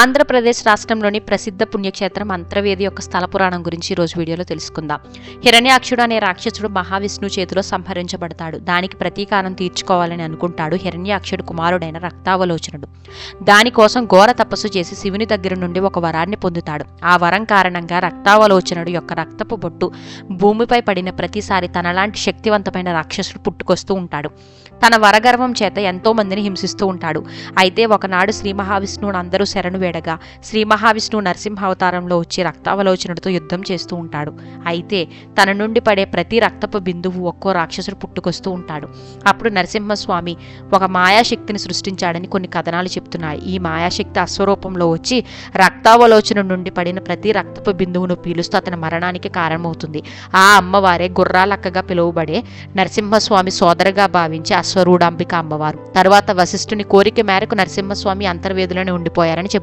ఆంధ్రప్రదేశ్ రాష్ట్రంలోని ప్రసిద్ధ పుణ్యక్షేత్రం అంతర్వేది యొక్క స్థల పురాణం గురించి ఈరోజు రోజు వీడియోలో తెలుసుకుందాం. హిరణ్యాక్షుడు అనే రాక్షసుడు మహావిష్ణు చేతిలో సంహరించబడతాడు. దానికి ప్రతీకారం తీర్చుకోవాలని అనుకుంటాడు హిరణ్యాక్షుడు కుమారుడైన రక్తావలోచనుడు. దానికోసం ఘోర తపస్సు చేసి శివుని దగ్గర నుండి ఒక వరాన్ని పొందుతాడు. ఆ వరం కారణంగా రక్తావలోచనుడు యొక్క రక్తపు బొట్టు భూమిపై పడిన ప్రతిసారి తనలాంటి శక్తివంతమైన రాక్షసుడు పుట్టుకొస్తూ ఉంటాడు. తన వరగర్వం చేత ఎంతో మందిని హింసిస్తూ ఉంటాడు. అయితే ఒకనాడు శ్రీ మహావిష్ణువును అందరూ శరణు వేడగా శ్రీ మహావిష్ణువు నరసింహ అవతారంలో వచ్చి రక్తావలోచనుడితో యుద్ధం చేస్తూ ఉంటాడు. అయితే తన నుండి పడే ప్రతి రక్తపు బిందువు ఒక్కో రాక్షసుడు పుట్టుకొస్తూ ఉంటాడు. అప్పుడు నరసింహస్వామి ఒక మాయాశక్తిని సృష్టించాడని కొన్ని కథనాలు చెప్తున్నాయి. ఈ మాయాశక్తి అశ్వరూపంలో వచ్చి రక్తావలోచన నుండి పడిన ప్రతి రక్తపు బిందువును పీలుస్తూ అతని మరణానికి కారణమవుతుంది. ఆ అమ్మవారే గుర్రాలక్కగా పిలువబడే నరసింహస్వామి సోదరగా భావించి అశ్వరూఢాంబిక అమ్మవారు. తరువాత వశిష్ఠుని కోరిక మేరకు నరసింహస్వామి అంతర్వేదులోనే ఉండిపోయారని చెబుతారు